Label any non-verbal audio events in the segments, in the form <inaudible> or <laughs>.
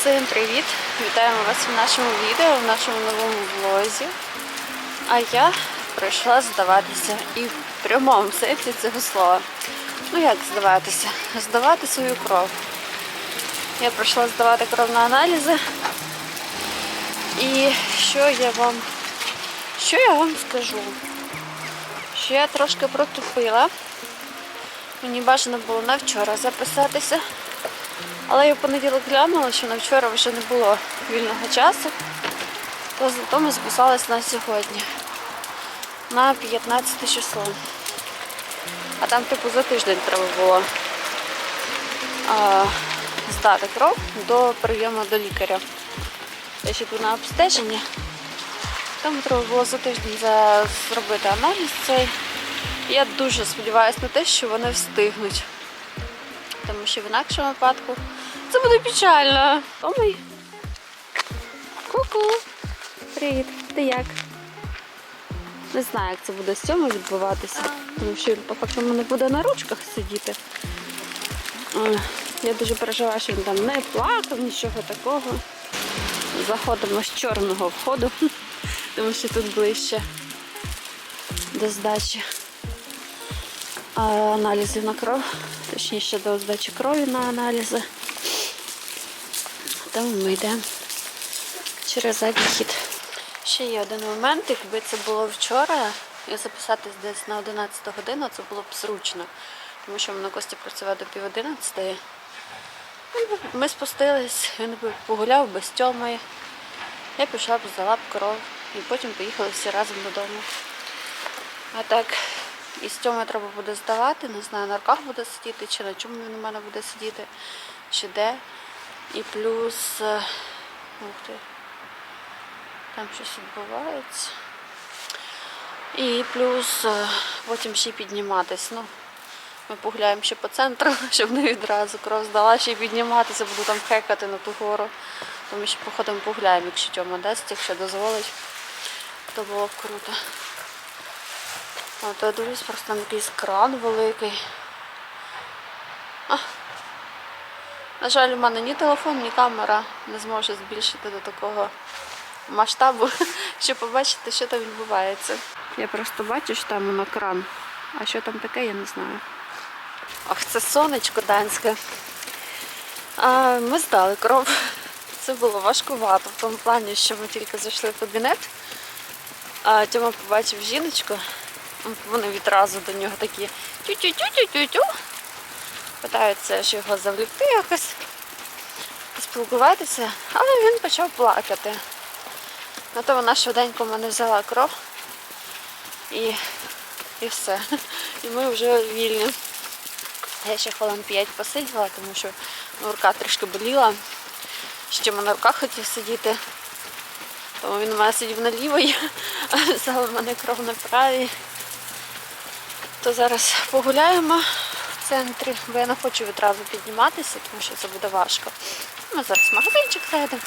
Всім привіт! Вітаємо вас в нашому відео, в нашому новому влозі. А я прийшла здаватися і в прямому сенсі цього слова. Ну як здаватися? Здавати свою кров. Я прийшла здавати кров на аналізи. І що я вам що я вам скажу? Що я трошки протупила. Мені бажано було на вчора записатися. Але я в понеділок глянула, що на вчора вже не було вільного часу, то зато ми записалися на сьогодні, на 15 число. А там, типу, за тиждень треба було а, здати кров до прийому до лікаря. Я ще йду на обстеження. Тому треба було за тиждень зробити аналіз цей. Я дуже сподіваюся на те, що вони встигнуть. Тому що в інакшому випадку це буде печально. Омий. Ку-ку. Привіт. Ти як? Не знаю, як це буде з цьому відбуватися. Тому що він по факту мене буде на ручках сидіти. Е, Я дуже переживаю, що він там не плакав, нічого такого. Заходимо з чорного входу, <laughs> тому що тут ближче до здачі а, аналізів на кров, точніше до здачі крові на аналізи. Тому ми йдемо через задній хід. Ще є один момент, якби це було вчора, і записатись десь на 11 годину, це було б зручно. Тому що на Кості працював до пів 11. Ми спустились, він погуляв без тьомої. Я пішла б здала б кров і потім поїхали всі разом додому. А так, і з цього треба буде здавати, не знаю, на руках буде сидіти, чи на чому він у мене буде сидіти, чи де. І плюс, е, ух ти, там щось відбувається. І плюс е, потім ще підніматись. Ну, ми погуляємо ще по центру, <laughs> щоб не відразу кров здала, ще підніматися, буду там хекати на ту гору. Тому що походимо погуляємо, якщо Тьома дасть, якщо дозволить, то було б круто. От я дивлюсь, просто там якийсь кран великий. А. На жаль, у мене ні телефон, ні камера не зможе збільшити до такого масштабу, <laughs> щоб побачити, що там відбувається. Я просто бачу, що там воно кран. А що там таке, я не знаю. Ах, це сонечко данське. А, ми здали кров. Це було важкувато в тому плані, що ми тільки зайшли в кабінет. А Тьома побачив жіночку. Вони відразу до нього такі тю-тю-тю-тю-тю-тю. Питаються, що його завлікти якось, спілкуватися, але він почав плакати. На то вона швиденько мене взяла кров і, і все. І ми вже вільні. Я ще хвилин 5 посиділа, тому що рука трішки боліла. Ще на руках хотів сидіти. Тому він у мене сидів на лівій, а взяли в мене кров на правій. То зараз погуляємо центрі, бо я не хочу відразу підніматися, тому що це буде важко. Ми зараз в магазинчик зайдемо,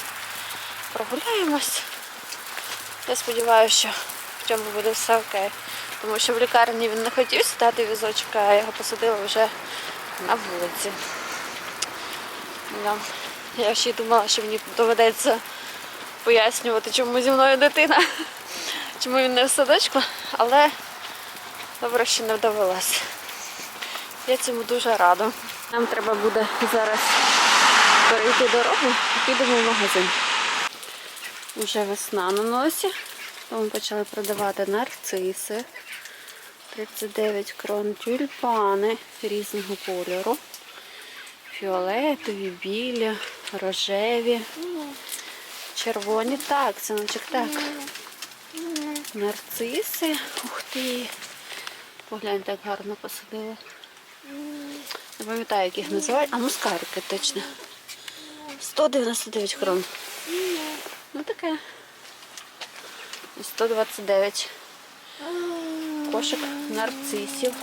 прогуляємось. Я сподіваюся, що в цьому буде все окей. Тому що в лікарні він не хотів сідати візочок, а я його посадила вже на вулиці. Я ще й думала, що мені доведеться пояснювати, чому зі мною дитина, <laughs> чому він не в садочку, але добре, що не довелося. Я цьому дуже рада. Нам треба буде зараз перейти дорогу і підемо в магазин. Уже весна на носі, тому почали продавати нарциси. 39 крон тюльпани різного кольору. Фіолетові, білі, рожеві, червоні. Так, синочок, так. Нарциси. Ух ти. Погляньте, як гарно посадили. Не пам'ятаю, як їх називають. А мускарики точно. 199 крон. Ну таке. 129. Кошик нарцисів.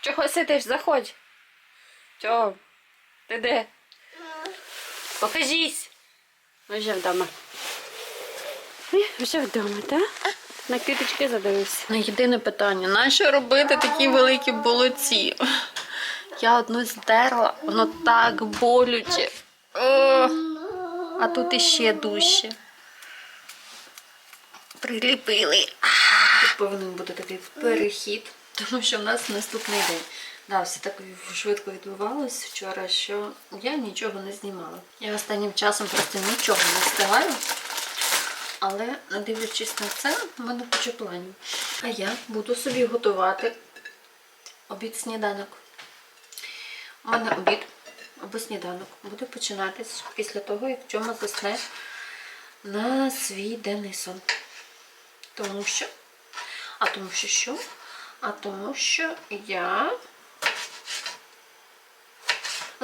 Чого сидиш? Заходь. Чого? Ти де? Покажись. Ми вже вдома. Ми вже вдома, так? На квіточки задивився. На єдине питання: нащо робити такі великі болоці? Я одну здерла, воно так болюче. О, а тут іще дужче. Приліпили. Тут повинен бути такий перехід, тому що в нас наступний день. Да, все так швидко відбувалось вчора, що я нічого не знімала. Я останнім часом просто нічого не встигаю. Але дивлячись на це, в мене куча планів. А я буду собі готувати обід сніданок. У мене обід або сніданок буде починатись після того, як Тьома засне на свій денний сон. Тому що. А тому що що? А тому що я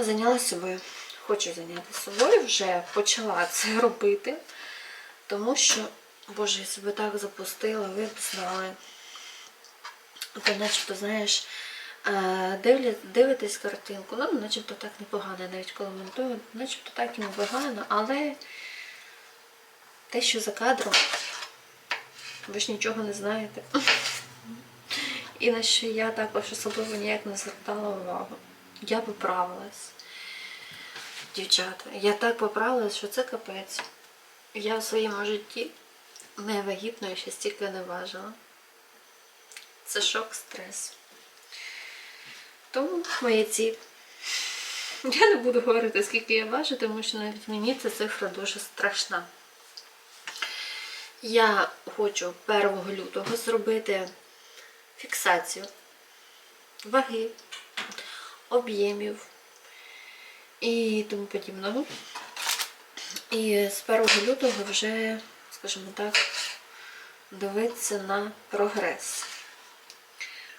зайнялася собою. Хочу зайнятися собою, вже почала це робити. Тому що, боже, я себе так запустила, ви б знали. То начебто, знаєш, е, дивля, дивитесь картинку, ну, начебто так непогано, навіть коли монтую, начебто так і непогано, але те, що за кадром, ви ж нічого не знаєте. І на що я також особливо ніяк не звертала увагу. Я поправилась. Дівчата, я так поправилась, що це капець. Я в своєму житті не вагітною ще стільки не важила. Це шок, стрес. Тому моя ціль. Я не буду говорити, скільки я важу, тому що навіть мені ця цифра дуже страшна. Я хочу 1 лютого зробити фіксацію ваги, об'ємів і тому подібного. І з 1 лютого вже, скажімо так, дивитися на прогрес.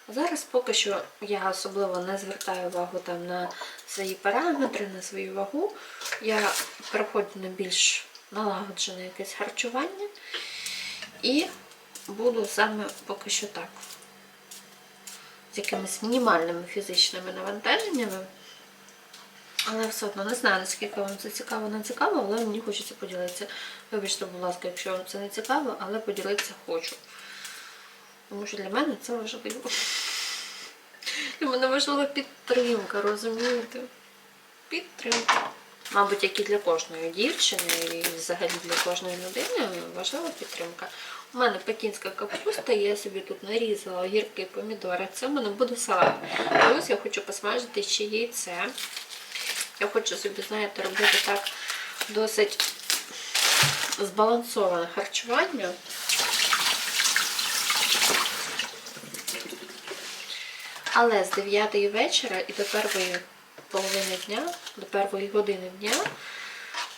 Зараз поки що я особливо не звертаю увагу там на свої параметри, на свою вагу. Я переходжу на більш налагоджене якесь харчування і буду саме поки що так. Якимись мінімальними фізичними навантаженнями. Але все одно не знаю, наскільки вам це цікаво, не цікаво, але мені хочеться поділитися. Вибачте, будь ласка, якщо вам це не цікаво, але поділитися хочу. Тому що для мене це важливо. Для мене важлива підтримка, розумієте? Підтримка. Мабуть, як і для кожної дівчини, і взагалі для кожної людини важлива підтримка. У мене пекінська капуста, я собі тут нарізала огірки, помідори. Це в мене буде салат. Плюс я хочу посмажити ще яйце. Я хочу собі, знаєте, робити так досить збалансоване харчування. Але з 9 вечора і до першої половини дня, до першої години дня,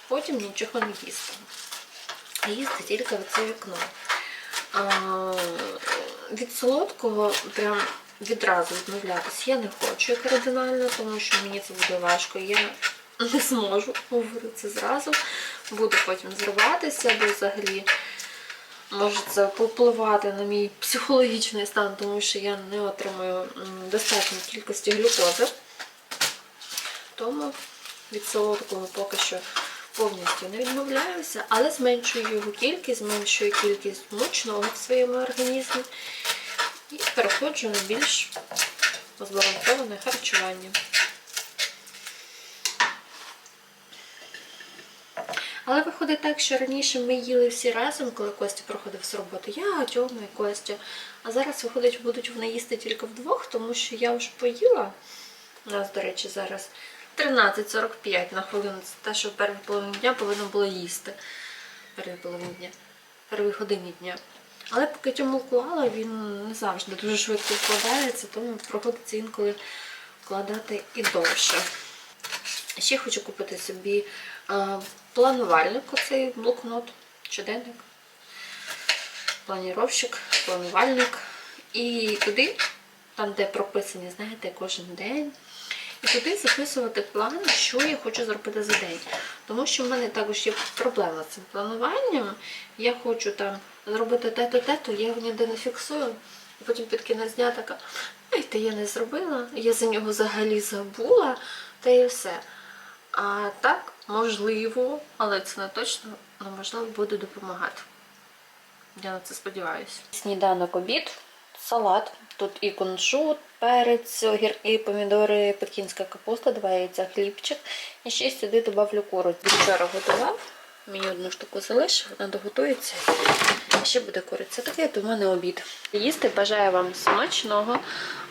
потім нічого не їсти. Їсти тільки в це вікно. А, від солодкого прям відразу відмовлятися я не хочу кардинально, тому що мені це буде важко. Я не зможу говорити це зразу. Буду потім зриватися, бо взагалі може це попливати на мій психологічний стан, тому що я не отримую достатньої кількості глюкози. Тому від солодкого поки що повністю не відмовляюся, але зменшую його кількість, зменшую кількість мучного в своєму організмі і переходжу на більш збалансоване харчування. Але виходить так, що раніше ми їли всі разом, коли Костя проходив з роботи. Я, Тьома і Костя. А зараз, виходить, будуть вони їсти тільки вдвох, тому що я вже поїла. У нас, до речі, зараз 13.45 на хвилину. Це те, що в першій половині дня повинно було їсти. Першій половині дня. Першій годині дня. Але поки Тьому вклала, він не завжди дуже швидко вкладається, тому приходиться інколи вкладати і довше. Ще хочу купити собі е, планувальник, оцей блокнот, щоденник, планіровщик, планувальник. І туди, там, де прописані, знаєте, кожен день. І туди записувати план, що я хочу зробити за день. Тому що в мене також є проблема з цим плануванням. Я хочу там зробити те-то, те-то, я його ніде не фіксую. І потім під кінець дня така, ай, та я не зробила, я за нього взагалі забула, та і все. А так, можливо, але це не точно, але можливо буде допомагати. Я на це сподіваюся. Сніданок обід, салат. Тут і кунжут, перець, огірки, помідори, пекінська капуста, два яйця, хлібчик. І ще сюди добавлю курицю. Вчора готував. Мені одну штуку залишив, вона доготується. І ще буде куриця. Такий от у мене обід. Їсти бажаю вам смачного.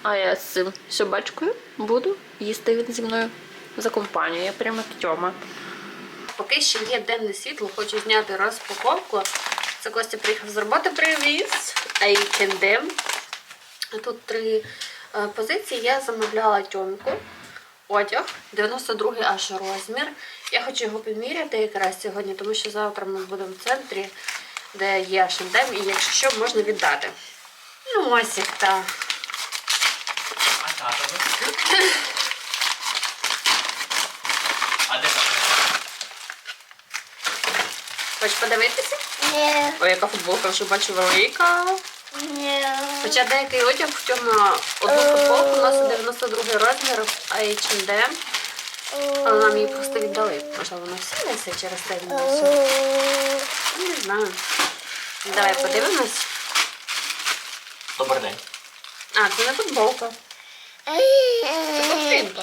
А я з цим собачкою буду їсти він зі мною за компанію. Я прямо тьома. Поки ще є денне світло, хочу зняти розпаковку. Це Костя приїхав з роботи, привіз H&M. Тут три е, позиції. Я замовляла тьомку. Одяг, 92 й аж розмір. Я хочу його поміряти якраз сьогодні, тому що завтра ми будемо в центрі, де є H&M, і якщо що, можна віддати. Ну, ось як так. А тато? А де? Хочеш подивитися? Ні. Ой, яка футболка вже бачу велика. Ні. Хоча деякий одяг в цьому одну футболку носить 92 розмір H&M, але нам її просто віддали. Можливо, вона всі через те він носить. Ну, Не знаю. Давай подивимось. Добрий день. А, це не футболка. Це ковтинка.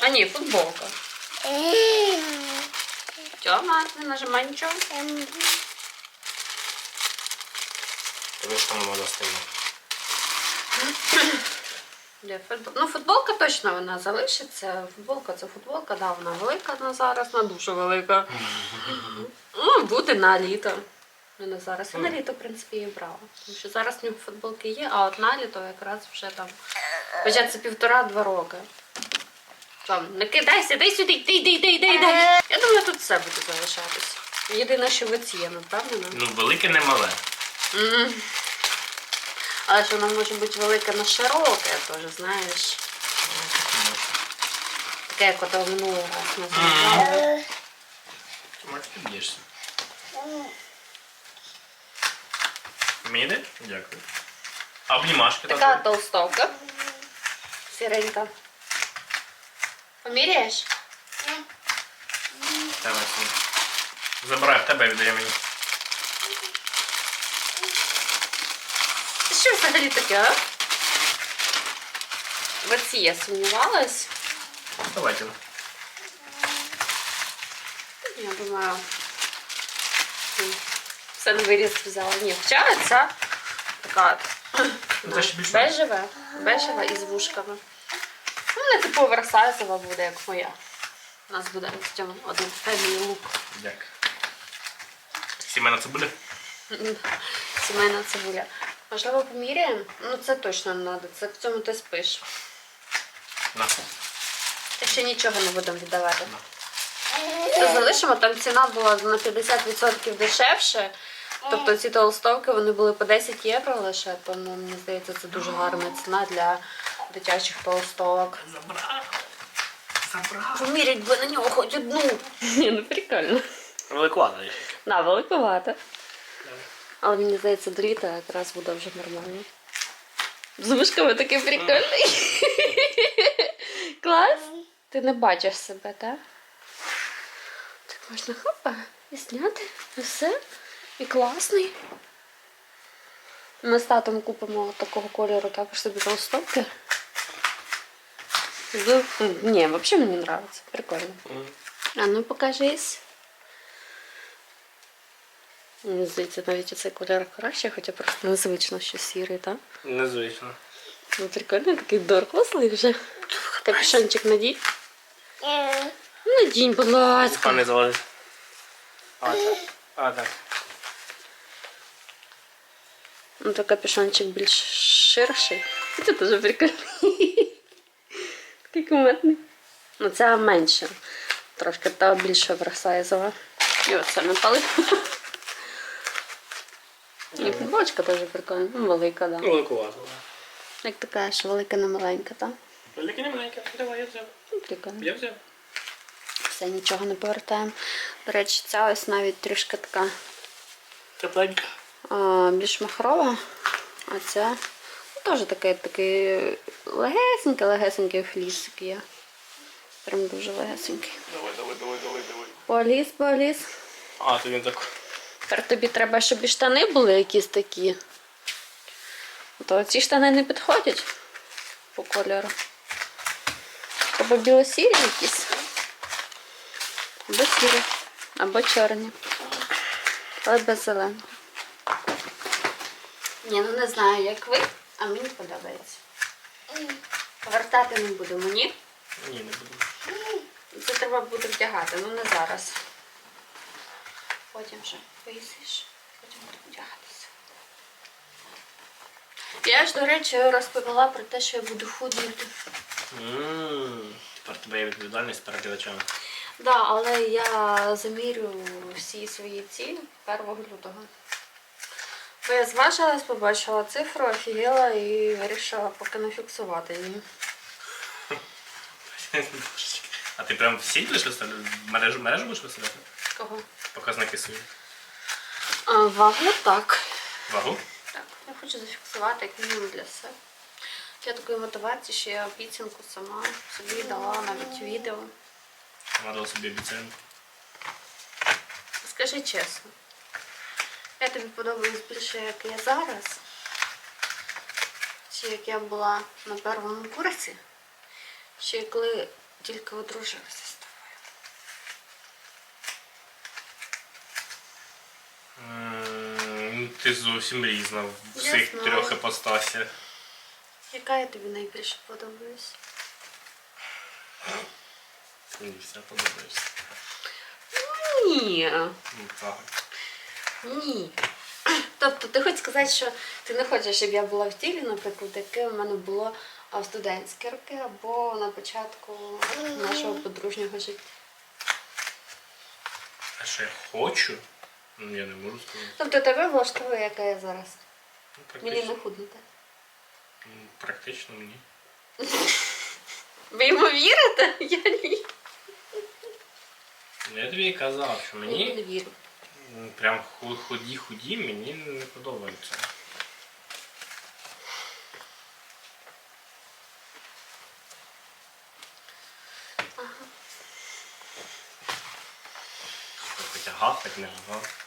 А ні, футболка. Тьома, не нажимай нічого. Там вода стоїть. Де футбол- Ну, футболка точно вона залишиться. Футболка це футболка, да, вона велика на зараз, вона дуже велика. Ну, буде на літо. Не на зараз. Я на літо, в принципі, її брала. Тому що зараз в нього футболки є, а от на літо якраз вже там. Хоча це півтора-два роки. Там, не кидайся, дай сюди, йди, йди, йди, йди, йди. Я думаю, тут все буде залишатися. Єдине, що в ці, я не впевнена. Ну, велике не мале. Але ж воно може бути велике на широке, теж, знаєш. Таке, як ото минулий раз ми замовляли. Може, ти б'єшся. Мені? Дякую. А обнімашки Така там? толстовка. Сіренька. Поміряєш? Давай сюди. Забирай в тебе і віддає мені. Що взагалі таке, а? В оці я сумнівалась. Давайте. Я думаю, все на виріз взяла. Ні, хоча ця така Ну, бежева, бежева із вушками. Ну, не типу оверсайзова буде, як моя. У нас буде один family look. Дякую. Сімейна? М, Сімейна цибуля. Можливо, поміряємо? Ну, це точно не треба. Це в цьому ти спиш. На. Та ще нічого не будемо віддавати. Це залишимо, там ціна була на 50% дешевше. Тобто ці толстовки вони були по 10 євро лише, тому мені здається, це дуже гарна ціна для дитячих толстовок. Забрав. Забрав. Помірять би на нього хоч одну. Ні, ну прикольно. Великувато. На, великовато. Але мені здається, до літа якраз буде вже нормально. З вушками такий прикольний. Клас. Ти не бачиш себе, так? Так можна хопа і зняти. І все. І класний. Ми з татом купимо такого кольору також собі толстовки. Ні, взагалі мені подобається. Прикольно. А ну покажись. Мені здається, навіть цей кольор краще, хоча просто незвично, що сірий, так? Незвично. Ну прикольно, такий дорослий вже. Капюшончик надій. Надінь, будь ласка. Пане залазить. А, так. А, так. Ну то капюшончик більш ширший. І Це теж прикольний. Такий куметний. Ну це менше. Трошки та більше оверсайзова. І оце не І футболочка теж прикольна. Ну, велика, так. Да. Великувато. Як ти кажеш, велика не маленька, так? Велике не маленьке. Давай, я взяв. Ну, прикольно. Я взяв. Все, нічого не повертаємо. До речі, ця ось навіть трішки така Тепленька. а, більш махрова. А ця ну, теж такий, такий легесенький, легесенький флісик є. Прям дуже легесенький. Давай, давай, давай, давай, давай. Поліз, поліз. А, то він так. Тепер тобі треба, щоб і штани були якісь такі. То ці штани не підходять по кольору. Або білосірі якісь. Або сірі, або чорні. Але без зеленого. Ні, ну не знаю, як ви, а мені подобається. Повертати не будемо, ні? Ні, не буду. Це треба буде вдягати, ну не зараз. Потім вже поїсиш, потім буду вдягатися. Я ж, до речі, розповіла про те, що я буду худнути. М, Тепер тебе є відповідальність перед глядачами. Да, але я замірю всі свої цілі 1 лютого. Бо я зважилась, побачила цифру, офігела і вирішила поки не фіксувати її. <laughs> А ти прям всі будеш виставляти? Мережу, мережу будеш виставляти? Кого? Показники свої. Вагу так. Вагу? Так, я хочу зафіксувати як мінімум для себе. Для такої мотивації, що я обіцянку сама собі дала навіть відео. Надала собі обіцянку. Скажи чесно, я тобі подобаюсь більше, як я зараз, чи як я була на першому курсі, чи коли тільки одружилася з тобою. М, Ти зовсім різна в Я всіх знаю. трьох іпостасях. Яка я тобі найбільше подобаюсь? Мені все подобається. Ні. Ну так. Ні. Тобто ти хочеш сказати, що ти не хочеш, щоб я була в тілі, наприклад, яке в мене було а, в студентські роки або на початку нашого подружнього життя. А що я хочу? Ну, я не можу сказати. Тобто тебе влаштовує, яка я зараз. Ну, Мені практично, не худнути. М, практично мені. Ви йому вірите? Я ні. Ну, Я тобі і казав, що Я мені не вірю. м, прям ху- худі-худі мені не подобається. Хоча гахать, не гахать.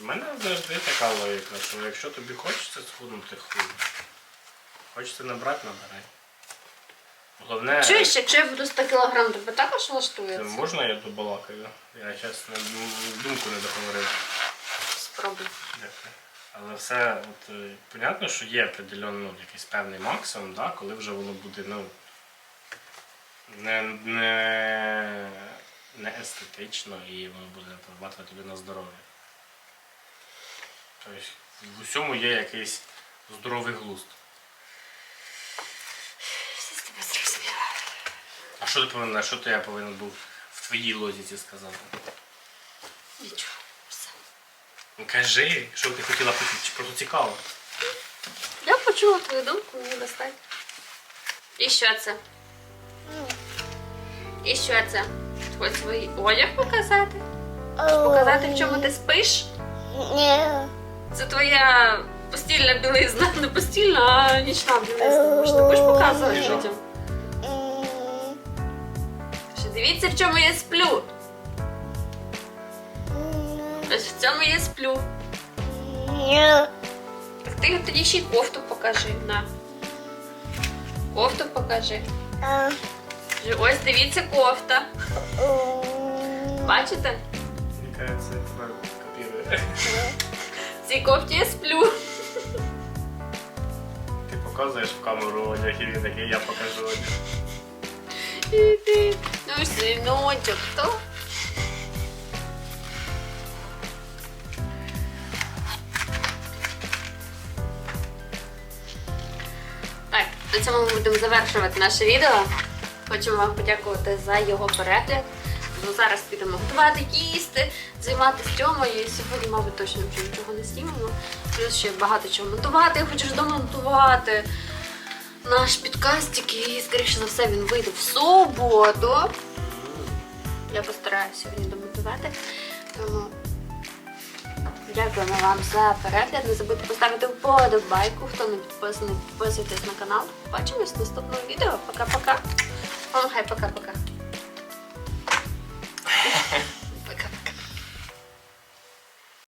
В мене завжди така логіка, що якщо тобі хочеться схуднути, худно. Хочеться набрати, набирай. Головне, Чуєш, якщо я буду 100 кілограм, тебе також це можна я добалакаю? Я зараз думку не договорив. Спробуй. Дякую. Але все, от, е, понятно, що є определенно ну, якийсь певний максимум, да, коли вже воно буде ну, не, не, не естетично і воно буде впливати тобі на здоров'я. Тобто в усьому є якийсь здоровий глузд. Тебе зрозуміла. А що ти повинен, а що ти я повинен був в твоїй логіці сказати? Нічого. Все. Ну кажи, що ти хотіла почути, чи просто цікаво. Я почула твою думку, мені достатньо. І що це? І що це? Хоч свій одяг показати? Показати, в чому ти спиш? Ні. Це твоя постільна білизна. Не постільна, а нічна білизна. Може, ти хочеш показувати людям? Що дивіться, в чому я сплю. Ось в цьому я сплю. Так ти тоді ще й кофту покажи. На. Кофту покажи. Ось дивіться кофта. Бачите? Мені кажеться, тебе копірує. Цій кофті я сплю. Ти показуєш в камеру одяг і він такий, я покажу одяг. І ти, Ну, синочок, то. Так, на цьому ми будемо завершувати наше відео. Хочемо вам подякувати за його перегляд. Ну, зараз підемо готувати, їсти, займатися тьомою. І сьогодні, мабуть, точно вже нічого не знімемо. Плюс ще багато чого монтувати. Я хочу ж домонтувати наш підкастик і, скоріше за все, він вийде в суботу. Я постараюся сьогодні домонтувати. Тому дякуємо вам за перегляд. Не забудьте поставити вподобайку. Хто не підписаний, підписуйтесь на канал. Бачимось в наступному відео. Пока-пока. Хай пока-пока. yeah <laughs>